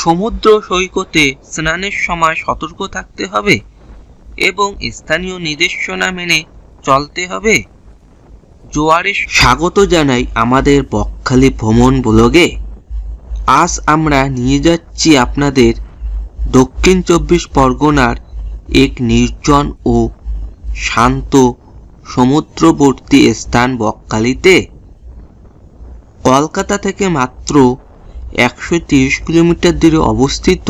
সমুদ্র সৈকতে স্নানের সময় সতর্ক থাকতে হবে এবং স্থানীয় নির্দেশনা মেনে চলতে হবে। জোয়ারে স্বাগত জানাই আমাদের বকখালি ভ্রমণ ব্লগে। আজ আমরা নিয়ে যাচ্ছি আপনাদের দক্ষিণ চব্বিশ পরগনার এক নির্জন ও শান্ত সমুদ্রবর্তী স্থান বকখালিতে। কলকাতা থেকে মাত্র একশো তিরিশ কিলোমিটার দূরে অবস্থিত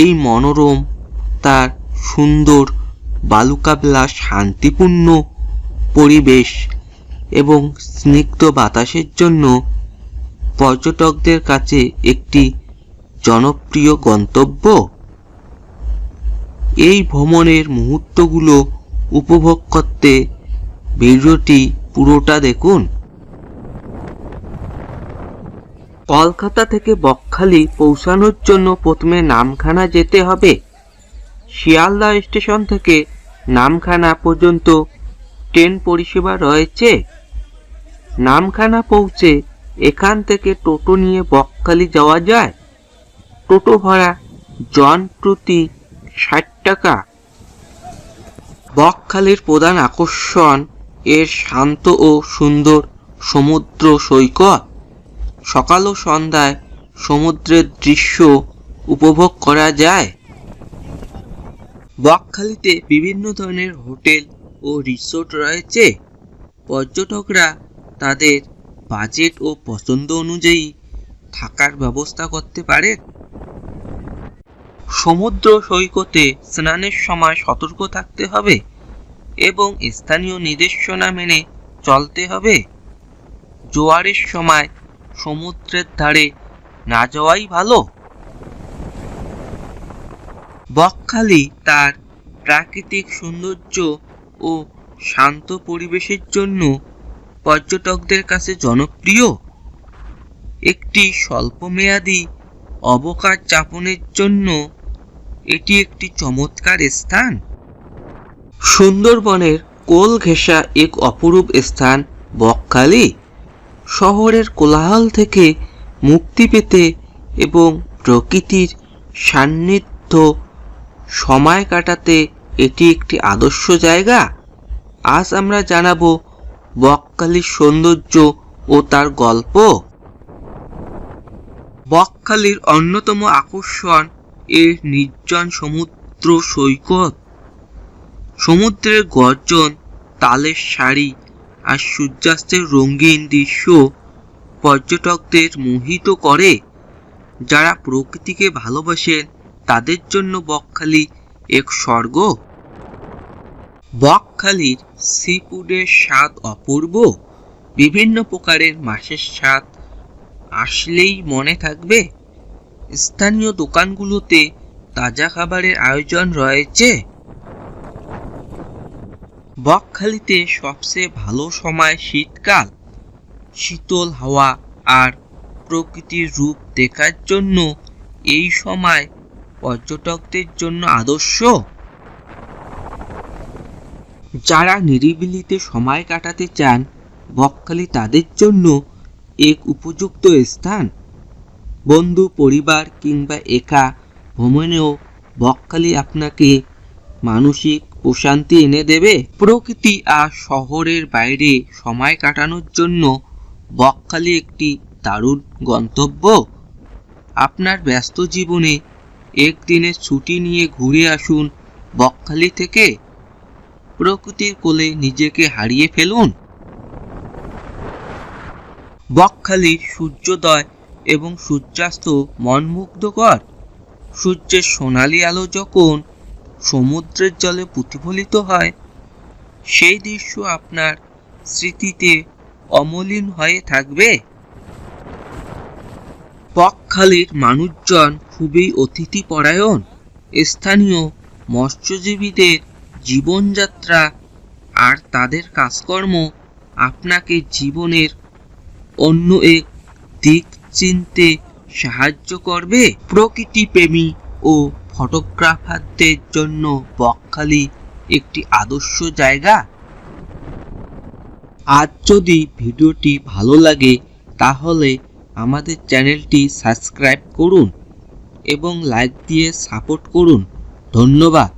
এই মনোরম, তার সুন্দর, বালুকাবলা, শান্তিপূর্ণ পরিবেশ এবং স্নিগ্ধ বাতাসের জন্য পর্যটকদের কাছে একটি জনপ্রিয় গন্তব্য। এই ভ্রমণের মুহূর্তগুলো উপভোগ করতে ভিডিওটি পুরোটা দেখুন। কলকাতা থেকে বকখালি পৌঁছানোর জন্য প্রথমে নামখানা যেতে হবে। শিয়ালদা স্টেশন থেকে নামখানা পর্যন্ত ট্রেন পরিষেবা রয়েছে। নামখানা পৌঁছে এখান থেকে টোটো নিয়ে বকখালি যাওয়া যায়। টোটো ভাড়া জন প্রতি ষাট টাকা। বকখালির প্রধান আকর্ষণ এর শান্ত ও সুন্দর সমুদ্র সৈকত। সকাল ও সন্ধ্যায় সমুদ্রের দৃশ্য উপভোগ করা যায়। বকখালিতে বিভিন্ন ধরনের হোটেল ও রিসোর্ট রয়েছে। পর্যটকরা তাদের বাজেট ও পছন্দ অনুযায়ী থাকার ব্যবস্থা করতে পারে সমুদ্র সৈকতে স্নানের সময় সতর্ক থাকতে হবে এবং স্থানীয় নির্দেশনা মেনে চলতে হবে। জোয়ারের সময় সমুদ্রের ধারে না যাওয়াই ভালো। বকখালি তার প্রাকৃতিক সৌন্দর্য ও শান্ত পরিবেশের জন্য পর্যটকদের কাছে জনপ্রিয়। একটি স্বল্পমেয়াদী অবকাশ যাপনের জন্য এটি একটি চমৎকার স্থান। সুন্দরবনের কোল ঘেঁষা এক অপরূপ স্থান বকখালি। শহরের কোলাহল থেকে মুক্তি পেতে এবং প্রকৃতির সান্নিধ্য সময় কাটাতে এটি একটি আদর্শ জায়গা। আজ আমরা জানাব বকখালির সৌন্দর্য ও তার গল্প। বকখালির অন্যতম আকর্ষণ এর নির্জন সমুদ্র সৈকত। সমুদ্রের গর্জন, তালের শাড়ি আর সূর্যাস্তের রঙিন দৃশ্য পর্যটকদের মোহিত করে। যারা প্রকৃতিকে ভালোবাসেন, তাদের জন্য বকখালি এক স্বর্গ। বকখালির সি ফুডের স্বাদ অপূর্ব। বিভিন্ন প্রকারের মাছের স্বাদ আসলেই মনে থাকবে। স্থানীয় দোকানগুলোতে তাজা খাবারের আয়োজন রয়েছে। বকখালিতে সবচেয়ে ভালো সময় শীতকাল। শীতল হাওয়া আর প্রকৃতির রূপ দেখার জন্য এই সময় পর্যটকদের জন্য আদর্শ। যারা নিরিবিলিতে সময় কাটাতে চান, বকখালি তাদের জন্য এক উপযুক্ত স্থান। বন্ধু, পরিবার কিংবা একা ভ্রমণেও বকখালি আপনাকে মানসিক প্রশান্তি এনে দেবে। প্রকৃতি আর শহরের বাইরে সময় কাটানোর জন্য বকখালি একটি দারুণ গন্তব্য। আপনার ব্যস্ত জীবনে একদিনের ছুটি নিয়ে ঘুরে আসুন বকখালি থেকে। প্রকৃতির কোলে নিজেকে হারিয়ে ফেলুন। বকখালির সূর্যোদয় এবং সূর্যাস্ত মনমুগ্ধকর। সূর্যের সোনালি আলো যখন সমুদ্রের জলে প্রতিফলিত হয়। সেই দৃশ্য আপনার স্মৃতিতে অমলিন হয়ে থাকবে। বকখালির মানুষজন খুবই অতিথিপরায়ণ। স্থানীয় মৎস্যজীবীদের জীবনযাত্রা আর তাদের কাজকর্ম আপনাকে জীবনের অন্য এক দিক চিনতে সাহায্য করবে। প্রকৃতি প্রেমী ও ফটোগ্রাফারদের জন্য বকখালি একটি আদর্শ জায়গা? আজ যদি ভিডিওটি ভালো লাগে, তাহলে আমাদের চ্যানেলটি সাবস্ক্রাইব করুন এবং লাইক দিয়ে সাপোর্ট করুন। ধন্যবাদ।